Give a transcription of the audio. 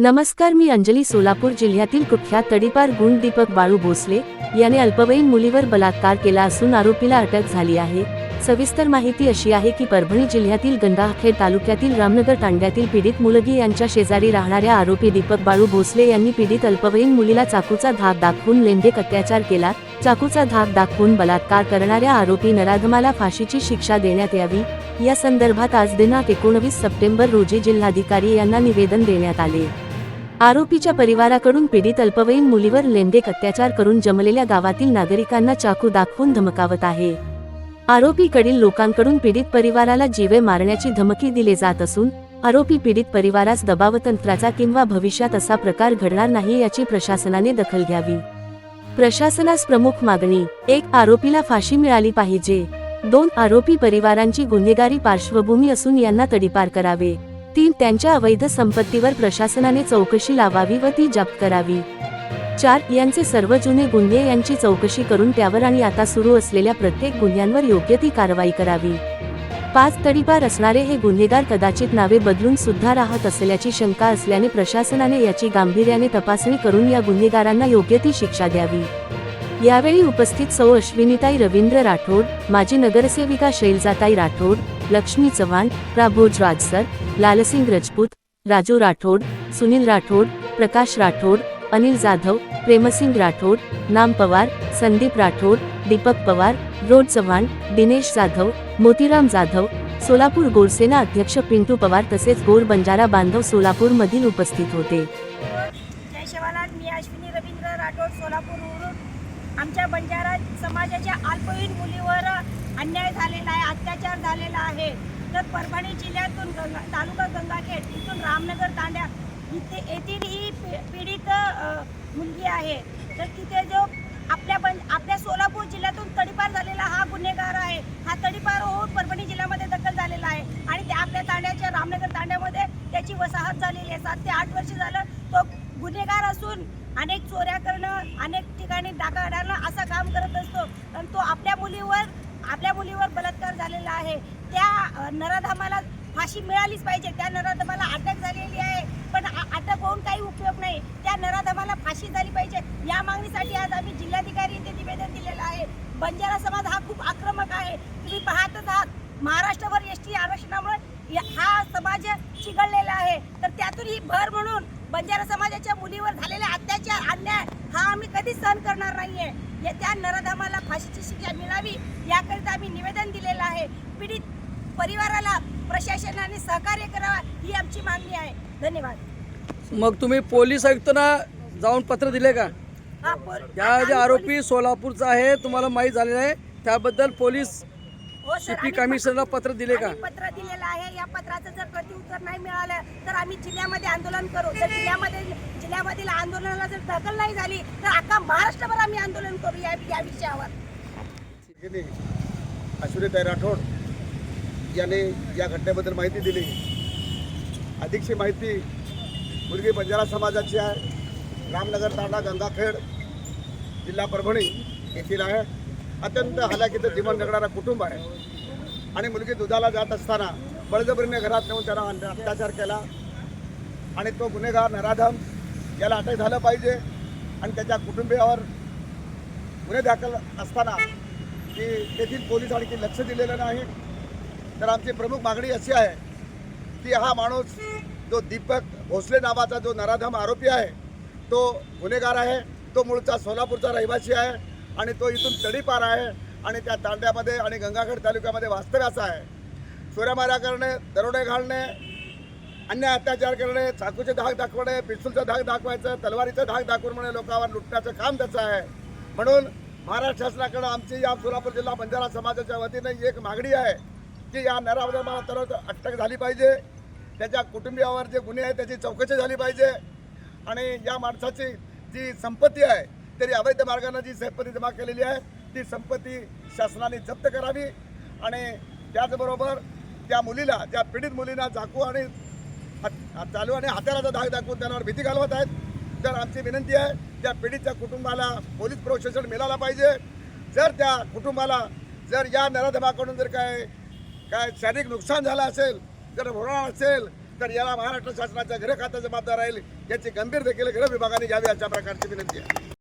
नमस्कार मी अंजली सोलापूर जिल्ह्यातील कुख्यात तडीपार गुण दीपक बाळू भोसले याने अल्पवयीन मुलीवर बलात्कार केला असून आरोपीला अटक झाली आहे. सविस्तर माहिती अशी आहे की परभणी जिल्ह्यातील गंगाखेड तालुक्यातील रामनगर तांड्यातील पीडित मुलगी यांच्या शेजारी राहणाऱ्या आरोपी दीपक बाळू भोसले यांनी पीडित अल्पवयीन मुलीला चाकूचा धाक दाखवून लेंडेक अत्याचार केला. चाकूचा धाक दाखवून बलात्कार करणाऱ्या आरोपी नराधमाला फाशीची शिक्षा देण्यात यावी. या संदर्भात आज दिनांक एकोणवीस सप्टेंबर रोजी जिल्हाधिकारी यांना निवेदन देण्यात आले. आरोपीच्या परिवाराकडून पीडित अल्पवयीन मुलीवर लेंडेक अत्याचार करून जमलेल्या गावातील नागरिकांना चाकू दाखवून धमकावत आहे. आरोपीकडील लोकांकडून पीडित परिवाराला जीवे मारण्याची धमकी दिली जात असून आरोपी पीडित परिवारास दबावतंत्राचा किंवा भविष्यात असा प्रकार घडणार नाही याची प्रशासनाने दखल घ्यावी. प्रशासनास प्रमुख मागणी एक आरोपीला फाशी मिळाली पाहिजे. दोन आरोपी परिवारांची गुन्हेगारी पार्श्वभूमी असून यांना तडीपार करावे. तीन त्यांच्या अवैध संपत्तीवर प्रशासनाने चौकशी लावावी व ती जप्त करावी. चार यांचे सर्व जुने गुन्हे यांची चौकशी करून त्यावर आणि आता सुरू असलेल्या प्रत्येक गुन्ह्यांवर योग्य ती कारवाई करावी. पाच तडीपार असणारे हे गुन्हेगार कदाचित नावे बदलून सुद्धा राहत असल्याची शंका असल्याने प्रशासनाने याची गांभीर्याने तपासणी करून या गुन्हेगारांना योग्य ती शिक्षा द्यावी. यावेळी उपस्थित सौ अश्विनीताई रवींद्र राठोड माजी नगरसेविका शैलजाताई राठोड लक्ष्मी चव्हाण प्राभोज राजसर लालसिंग रजपूत राजू राठोड सुनील राठोड प्रकाश राठोड अनिल जाधव प्रेमसिंग राठोड नाम पवार संदीप राठोड दीपक पवार रोड चव्हाण दिनेश जाधव मोतीराम जाधव सोलापूर गोरसेना अध्यक्ष पिंटू पवार तसेच गोर बंजारा बांधव सोलापूर मधील उपस्थित होते. जय शिवालाल मी अश्विनी रवींद्र राठोड सोलापूर आमच्या बंजारा समाजाच्या अल्पवयीन मुलीवर अन्याय झालेला आहे अत्याचार झालेला आहे. तर परभणी जिल्ह्यातून गंगा तालुका गंगाखेड इथून रामनगर तांड्या इथे येथील ही पीडित मुलगी आहे. तर तिथे जो आपल्या बं आपल्या सोलापूर जिल्ह्यातून तडीपार झालेला हा गुन्हेगार आहे. हा तडीपार होऊन परभणी जिल्ह्यामध्ये दखल झालेला आहे. आणि ते आपल्या तांड्याच्या रामनगर तांड्यामध्ये त्याची वसाहत झालेली आहे. सात ते आठ वर्ष झालं गुन्हेगार असून अनेक चोऱ्या करणं अनेक ठिकाणी डाका अडाणं असं काम करत असतो. पण तो आपल्या मुलीवर आपल्या मुलीवर बलात्कार झालेला आहे. त्या नराधमाला नराधामाला फाशी मिळालीच पाहिजे. त्या नराधमाला अटक झालेली आहे. पण आ- अटक होऊन काही उपयोग नाही. त्या नराधमाला फाशी झाली पाहिजे. या मागणीसाठी आज आम्ही जिल्हाधिकारी इथे निवेदन दिलेलं आहे. बंजारा समाज हा खूप आक्रमक आहे. तुम्ही पाहतच आहात महाराष्ट्रभर एस टी आरक्षणामुळे हा समाज चिघळलेला आहे. तर त्यातून ही भर म्हणून बंजारा समाजाच्या मुलीवर झालेले अत्याचार अन्याय हा आम्ही कधीच सहन करणार नाहीये. या त्या नराधामाला फाशीची शिक्षा मिळावी याकरिता आम्ही निवेदन दिलेलं आहे. पीडित परिवाराला प्रशासनाने सहकार्य करावा ही आमची मागणी आहे. धन्यवाद. मग तुम्ही पोलीस आयुक्तांना जाऊन पत्र दिले का? हा, पोल- या आम्ही जे आरोपी सोलापूरचा आहे तुम्हाला माहीत झालेलं आहे. त्याबद्दल पोलीस हो सर, सिटी आम्ही कमिशनरला पत्र दिले का? पत्र दिलेलं आहे. या पत्राचं जर प्रत्युत्तर नाही मिळालं तर आम्ही जिल्ह्यामध्ये आंदोलन करू. जर जिल्ह्यामध्ये जिल्ह्यामधील आंदोलनाला जर दखल नाही झाली तर अख्खा महाराष्ट्रभर आम्ही आंदोलन करू या या विषयावर. ठिकाणी अश्विनीताई राठोड याने या घटनेबद्दल माहिती दिली. अधिकची माहिती मुलगी बंजारा समाजाची आहे. रामनगर तांडा गंगाखेड जिल्हा परभणी येथील आहे. अत्यंत हालाकीचं जीवन जगणारा कुटुंब आहे. आणि मुलगी दुधाला जात असताना बळजबरीने घरात नेऊन त्याला अत्याचार केला. आणि तो गुन्हेगार नराधम याला अटक झालं पाहिजे. आणि त्याच्या कुटुंबियावर गुन्हे दाखल असताना की तेथील पोलीस आणखी लक्ष दिलेलं नाही. तर आमची प्रमुख मागणी अशी आहे की हा माणूस जो दीपक भोसले नावाचा जो नराधम आरोपी आहे तो गुन्हेगार आहे. तो मूळचा सोलापूरचा रहिवासी आहे. आणि तो इथून तडीपार आहे आणि त्या तांड्यामध्ये आणि गंगाखेड तालुक्यामध्ये वास्तव्याचा आहे. चोऱ्यामाऱ्या करणे दरोडे घालणे अन्य अत्याचार करणे चाकूचे धाक दाखवणे पिस्तूलचा धाक दाखवायचं तलवारीचं धाक दाखवून म्हणे लोकांवर लुटण्याचं काम त्याचं आहे. म्हणून महाराष्ट्र शासनाकडं आमची या सोलापूर जिल्हा बंजारा समाजाच्या वतीने एक मागणी आहे की या नराधमाला तर अटक झाली पाहिजे. त्याच्या कुटुंबियावर जे गुन्हे आहेत त्याची चौकशी झाली पाहिजे. आणि या माणसाची जी संपत्ती आहे तरी अवैध मार्गाने जी संपत्ती जमा केलेली आहे ती संपत्ती शासनाने जप्त करावी आणि त्याचबरोबर त्या मुलीला त्या पीडित मुलींना चाकू आणि चालू आणि हाताराचा धाक दाखवून त्यांना भीती घालवत आहेत. तर आमची विनंती आहे त्या पीडितच्या कुटुंबाला पोलीस प्रशासन मिळालं पाहिजे. जर त्या कुटुंबाला जर या नराधमाकडून जर काय काय शारीरिक नुकसान झालं असेल जर होणार असेल तर याला महाराष्ट्र शासनाच्या गृह खात्याचा जबाबदार राहील याची गंभीर देखील गृह विभागाने घ्यावी अशा प्रकारची विनंती आहे.